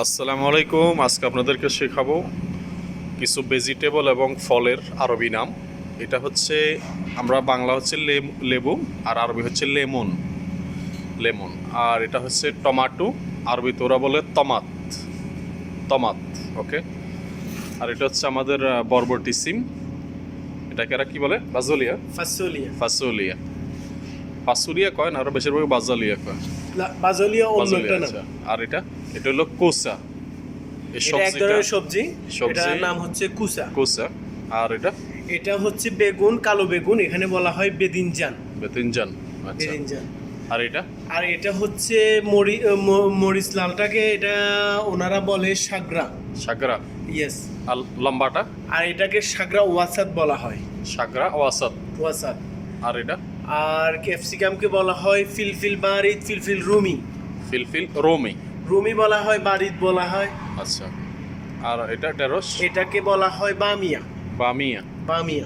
আসসালামু আলাইকুম। আজকে আপনাদেরকে শেখাবো কিছু ভেজিটেবল এবং ফলের আরবি নাম। এটা হচ্ছে আমরা বাংলা হচ্ছে লেবু আর আরবি হচ্ছে লেমন লেমন। আর এটা হচ্ছে টমাটো আরবি তোরা বলে তমাত তমাত ওকে? আর এটা হচ্ছে আমাদের বরবটি সিম। এটাকে এরা কি বলে? বাজলিয়া? ফাসোলিয়া। ফাসুলিয়া। ফাসুলিয়া কয় না? আরও বেশিরভাগ বাজালিয়া কয়। বাজলিয়া অন্য একটা নাম। আচ্ছা। আর এটা? এটা হলো কোসা। এই এটা এক সবজিটা? ধরনের সবজি। এটার নাম হচ্ছে কুসা। কোসা। আর এটা? এটা হচ্ছে বেগুন কালো বেগুন এখানে বলা হয় বেদিনজান। বেতিনজান আচ্ছা। বেদিনজান। আর এটা? আর এটা হচ্ছে মরি মরিচ লালটাকে এটা ওনারা বলে সাগরা। সাগরা। ইয়েস আর লম্বাটা? আর এটাকে সাগরা ওয়াসাদ বলা হয়। সাগরা ওয়াসাদ। ওয়াসাদ। আর এটা? আর ক্যাপসিকামকে বলা হয় ফিলফিল বারিদ ফিলফিল রুমি। ফিলফিল রোমি। রুমি বলা হয় বারিদ বলা হয়। আচ্ছা। আর এটা ঢেঁড়স? এটাকে বলা হয় বামিয়া। বামিয়া। বামিয়া।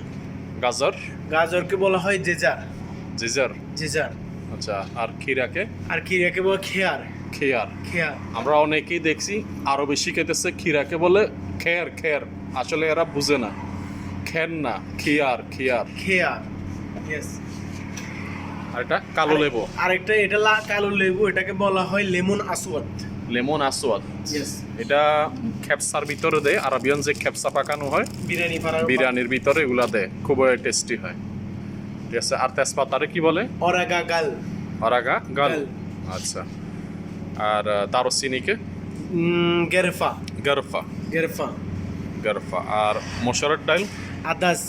গাজর? গাজরকে বলা হয় জেজার। জিজার। জেজার। আচ্ছা আর খিরাকে আর খিরাকে বলে খেয়ার। খেয়ার। খেয়ার। আমরা অনেকেই দেখছি আরও বেশি খেতেছে খিরাকে বলে খের খের আসলে এরা বুঝে না। খের না খিয়ার খিয়ার খেয়ার। ইয়েস আর এটা কালো লেবু। আরেকটা এটা কালো লেবু এটাকে বলা হয় লেমন আসওয়াদ। লেমন আসওয়াদ। ইয়েস এটা খেপসার ভিতরে দেয় আরবিয়ান যে খেপসা পাকানো হয় বিরিয়ানি পাড়ার বিরিয়ানির ভিতরে এগুলা দেয় খুবই টেস্টি হয়। ঠিক আছে আর তেজপাতারে কি বলে? অরাগা গাল। অরাগা গাল। আচ্ছা। আর দারুচিনিকে গেরফা। গরফা। গেরফা। গরফা। আর মসুরের ডাল? আদাস।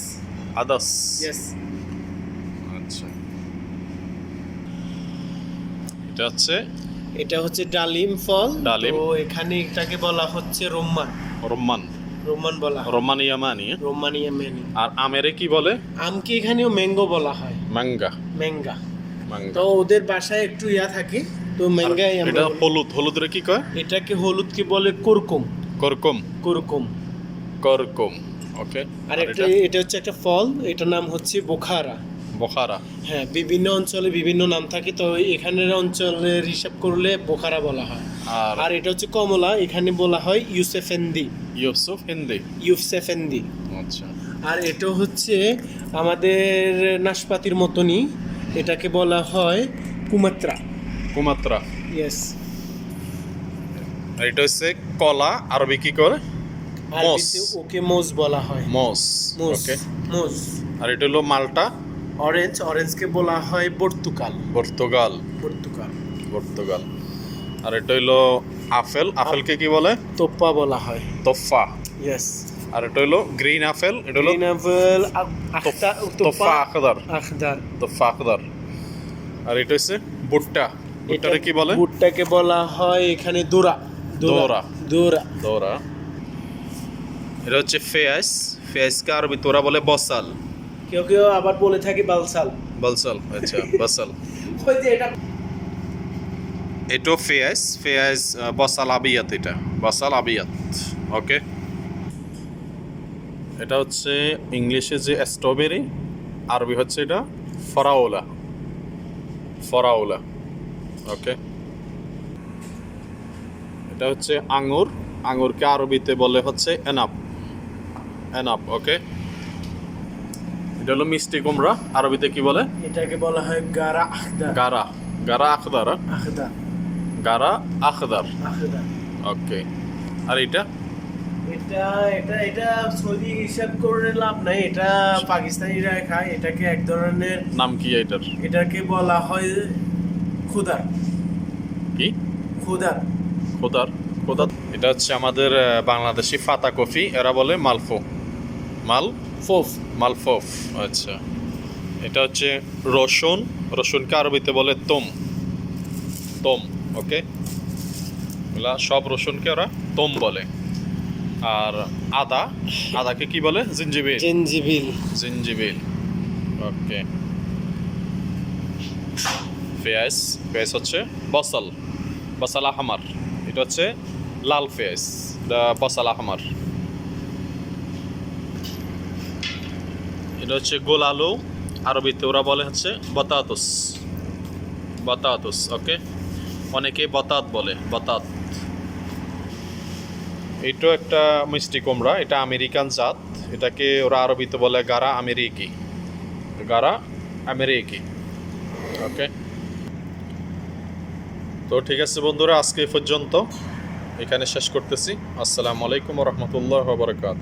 আদাস ইয়েস আচ্ছা এটা হচ্ছে? এটা হচ্ছে ডালিম ফল। ডালিম। তো এখানে এটাকে বলা হচ্ছে রোম্মান। রম্মান। রোম্মান বলা হয়। রম্মান ইয়ামানি। রোমানিয়া মেনি আর আমেরে কি বলে? আমকে এখানেও ম্যাঙ্গো বলা হয়? ম্যাঙ্গা। মাঙ্গা তো ওদের বাসায় একটু ইয়া থাকে তো আমরা এটা। হলুদ। হলুদের কি কয়? এটাকে হলুদকে বলে? কুরকুম। করকম। কুরকুম। করকম। ওকে। আর একটা এটা হচ্ছে একটা ফল এটার নাম হচ্ছে বোখারা। বখারা? হ্যাঁ বিভিন্ন অঞ্চলে বিভিন্ন নাম থাকে তো এখানের অঞ্চলের হিসাব করলে বোখারা বলা হয়। আর এটা হচ্ছে কমলা এখানে বলা হয় ইউসেফেন্দি। ইউসুফ হিন্দি ইউসেফেন্দি। আচ্ছা। আর এটা হচ্ছে আমাদের নাশপাতির মতনই এটাকে বলা হয় কুমাত্রা। কুমাত্রা। ইয়েস আর এটা হচ্ছে কলা আরবি কি করে? আরবিতে ওকে মোজ বলা হয়। মস ওকে। মোজ আর এটা হলো মালটা? অরেঞ্জ অরেঞ্জকে বলা হয় পর্তুগাল। পর্তুগাল। পর্তুগাল। পর্তুগাল। আর এটা হলো আপেল। আপেলকে কি বলে? তোপ্পা বলা হয়। তোফা ইয়েস আর এটা হলো গ্রিন আপেল। এটা হলো গ্রিন আপেল তোফা তোপ্পা। আখদার আখদার তোফা আখদার আর এটা হচ্ছে ভুট্টা। ভুট্টারে কি বলে? ভুট্টাকে বলা হয় এখানে দোরা। দোরা। দোরা। দোরা। এটা হচ্ছে ফেয়াস। ফেয়াসকে আরবি তোরা বলে বসাল। কেউ কেউ আবার বলে থাকে বালসাল। বালসাল আচ্ছা বসাল। ওই যে এটা এটো ফেয়াস ফেয়াস বসাল আবিয়াত এটা বসাল আবিয়াত ওকে। এটা হচ্ছে ইংলিশে যে স্ট্রবেরি আরবি হচ্ছে এটা ফরাওলা ফরাওলা ওকে। এটা হচ্ছে আঙুর আঙুরকে আরবিতে বলে হচ্ছে এনাপ এনাপ ওকে। এটা হলো মিষ্টি কুমড়া আরবিতে কি বলে? এটাকে বলা হয় গারা আখদার। গারা গারা আখদার আখদার। গারা আখদার। আখদার। ওকে আর এটা? এটা এটা এটা সৌদি হিসাব করে লাভ নাই এটা পাকিস্তানিরা খায় এটাকে এক ধরনের নাম কি এটার? এটাকে বলা হয় খুদার। কি? খুদার। খোদার খোদার। এটা হচ্ছে আমাদের বাংলাদেশি ফাতা কফি এরা বলে মালফো। মাল? ফোফ মালফোফ আচ্ছা। এটা হচ্ছে রসুন রসুনকে আরবিতে বলে তোম। তোম ওকে? এগুলা সব রসুনকে ওরা তোম বলে। আর আদা আদাকে কি বলে? জিঞ্জিবিল জেনজিবিল। জিঞ্জিবিল ওকে। পেঁয়াজ পেঁয়াজ হচ্ছে বসল বসাল আহমার। এটা হচ্ছে লাল পেঁয়াজ বসাল আহমার। এটা হচ্ছে গোল আলু, আরবিতে ওরা বলে হচ্ছে বতাতুস। বতাতুস, ওকে? অনেকে বতাত বলে, বতাত। এইটাও একটা মিষ্টি কুমড়া, এটা আমেরিকান জাত। এটাকে ওরা আরবিতে বলে গারা আমেরিকি। গারা আমেরিকি, ওকে? তো ঠিক আছে বন্ধুরা, আজকে পর্যন্ত। এখানে শেষ করতেছি। আসসালামু আলাইকুম রহমতুল্লাহ বরকাত